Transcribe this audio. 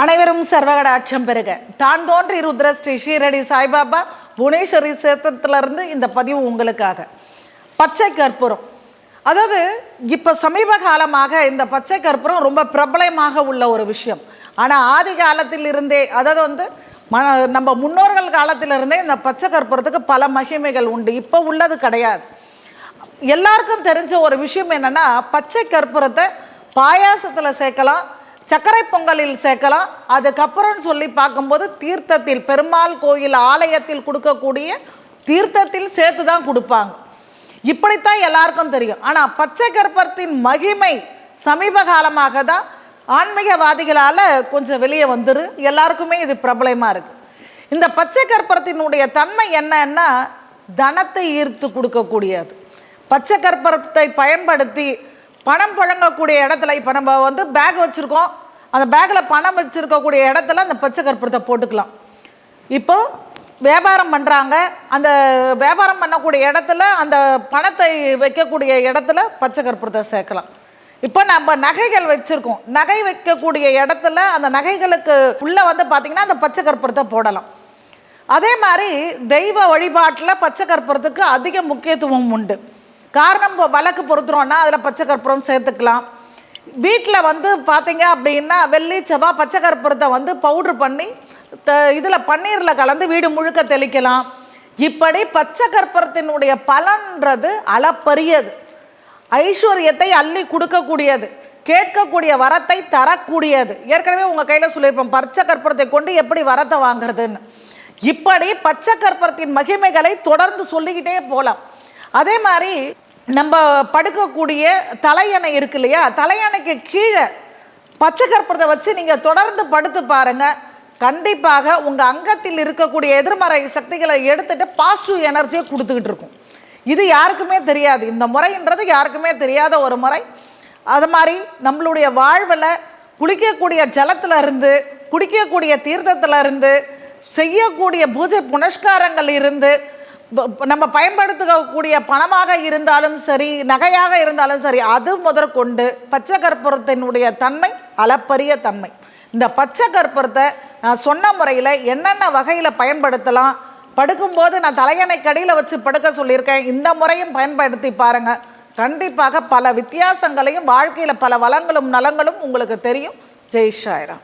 அனைவரும் சர்வகடாட்சம் பெருக தான் தோன்றி ருத்ர ஸ்ரீ ஷீரடி சாய்பாபா புவனேஸ்வரி சேத்திரத்திலிருந்து இந்த பதிவு உங்களுக்காக. பச்சை கற்பூரம். அதாவது இப்போ சமீப காலமாக இந்த பச்சை கற்பூரம் ரொம்ப பிரபலமாக உள்ள ஒரு விஷயம். ஆனால் ஆதி காலத்தில் இருந்தே அதாவது வந்து ம நம்ம முன்னோர்கள் காலத்திலிருந்தே இந்த பச்சை கற்பூரத்துக்கு பல மகிமைகள் உண்டு. இப்போ உள்ளது கிடையாது. எல்லாருக்கும் தெரிஞ்ச ஒரு விஷயம் என்னென்னா பச்சை கற்பூரத்தை பாயாசத்தில் சேர்க்கலாம் சர்க்கரை பொங்கலில் சேர்க்கலாம். அதுக்கப்புறம் சொல்லி பார்க்கும்போது தீர்த்தத்தில் பெருமாள் கோயில் ஆலயத்தில் கொடுக்கக்கூடிய தீர்த்தத்தில் சேர்த்து தான் கொடுப்பாங்க. இப்படித்தான் எல்லாருக்கும் தெரியும். ஆனால் பச்சை கற்பத்தின் மகிமை சமீப காலமாக தான் ஆன்மீகவாதிகளால் கொஞ்சம் வெளியே வந்துரு. எல்லாருக்குமே இது பிரபலமாக இருக்குது இந்த பச்சை கற்பூரத்தினுடைய தன்மை என்னன்னா தனத்தை ஈர்த்து கொடுக்கக்கூடியது. பச்சை கற்பூரத்தை பயன்படுத்தி பணம் புழங்கக்கூடிய இடத்துல இப்போ நம்ம வந்து பேக் வச்சுருக்கோம். அந்த பேக்கில் பணம் வச்சுருக்கக்கூடிய இடத்துல அந்த பச்சை கற்பூரத்தை போட்டுக்கலாம். இப்போ வியாபாரம் பண்ணுறாங்க அந்த வியாபாரம் பண்ணக்கூடிய இடத்துல அந்த பணத்தை வைக்கக்கூடிய இடத்துல பச்சை கற்பூரத்தை சேர்க்கலாம். இப்போ நம்ம நகைகள் வச்சுருக்கோம். நகை வைக்கக்கூடிய இடத்துல அந்த நகைகளுக்கு உள்ளே வந்து பார்த்திங்கன்னா அந்த பச்சை கற்பூரத்தை போடலாம். அதே மாதிரி தெய்வ வழிபாட்டில் பச்சை கற்பூரத்துக்கு அதிக முக்கியத்துவம் உண்டு. காரணம் இப்போ வழக்கு பொருத்துறோன்னா அதில் பச்சை கற்பூரம் சேர்த்துக்கலாம். வீட்டில் வந்து பார்த்தீங்க அப்படின்னா வெள்ளி செவ்வாய் பச்சை கற்பூரத்தை வந்து பவுட்ரு பண்ணி த இதில் பன்னீரில் கலந்து வீடு முழுக்க தெளிக்கலாம். இப்படி பச்சை கற்பூரத்தினுடைய பலன்றது அளப்பரியது. ஐஸ்வர்யத்தை அள்ளி கொடுக்கக்கூடியது. கேட்கக்கூடிய வரத்தை தரக்கூடியது. ஏற்கனவே உங்கள் கையில் சொல்லியிருப்போம் பச்சை கற்பூரத்தை கொண்டு எப்படி வரத்தை வாங்குறதுன்னு. இப்படி பச்சை கற்பூரத்தின் மகிமைகளை தொடர்ந்து சொல்லிக்கிட்டே போகலாம் அதே மாதிரி நம்ம படுக்கக்கூடிய தலையணை இருக்கு இல்லையா? தலையணைக்கு கீழே பச்சை கற்பூரத்தை வச்சு நீங்கள் தொடர்ந்து படுத்து பாருங்கள் கண்டிப்பாக உங்கள் அங்கத்தில் இருக்கக்கூடிய எதிர்மறை சக்திகளை எடுத்துகிட்டு பாசிட்டிவ் எனர்ஜியை கொடுத்துக்கிட்டு இருக்கும். இது யாருக்குமே தெரியாது. இந்த முறைன்றது யாருக்குமே தெரியாத ஒரு முறை. அது மாதிரி நம்மளுடைய வாழ்வில் குளிக்கக்கூடிய ஜலத்திலிருந்து குடிக்கக்கூடிய தீர்த்தத்திலிருந்து செய்யக்கூடிய பூஜை புனஸ்காரங்கள் இருந்து நம்ம பயன்படுத்தக்கூடிய பணமாக இருந்தாலும் சரி நகையாக இருந்தாலும் சரி அது முதற்கொண்டு பச்சை கற்பூரத்தினுடைய தன்மை அளப்பரிய தன்மை. இந்த பச்சை கற்பூரத்தை நான் சொன்ன முறையில் என்னென்ன வகையில் பயன்படுத்தலாம் படுக்கும்போது நான் தலையணை கடியில் வச்சு படுக்க சொல்லியிருக்கேன் இந்த முறையும் பயன்படுத்தி பாருங்கள் கண்டிப்பாக பல வித்தியாசங்களையும் வாழ்க்கையில் பல வளங்களும் நலங்களும் உங்களுக்கு தெரியும். ஜெய் ஷாயிரா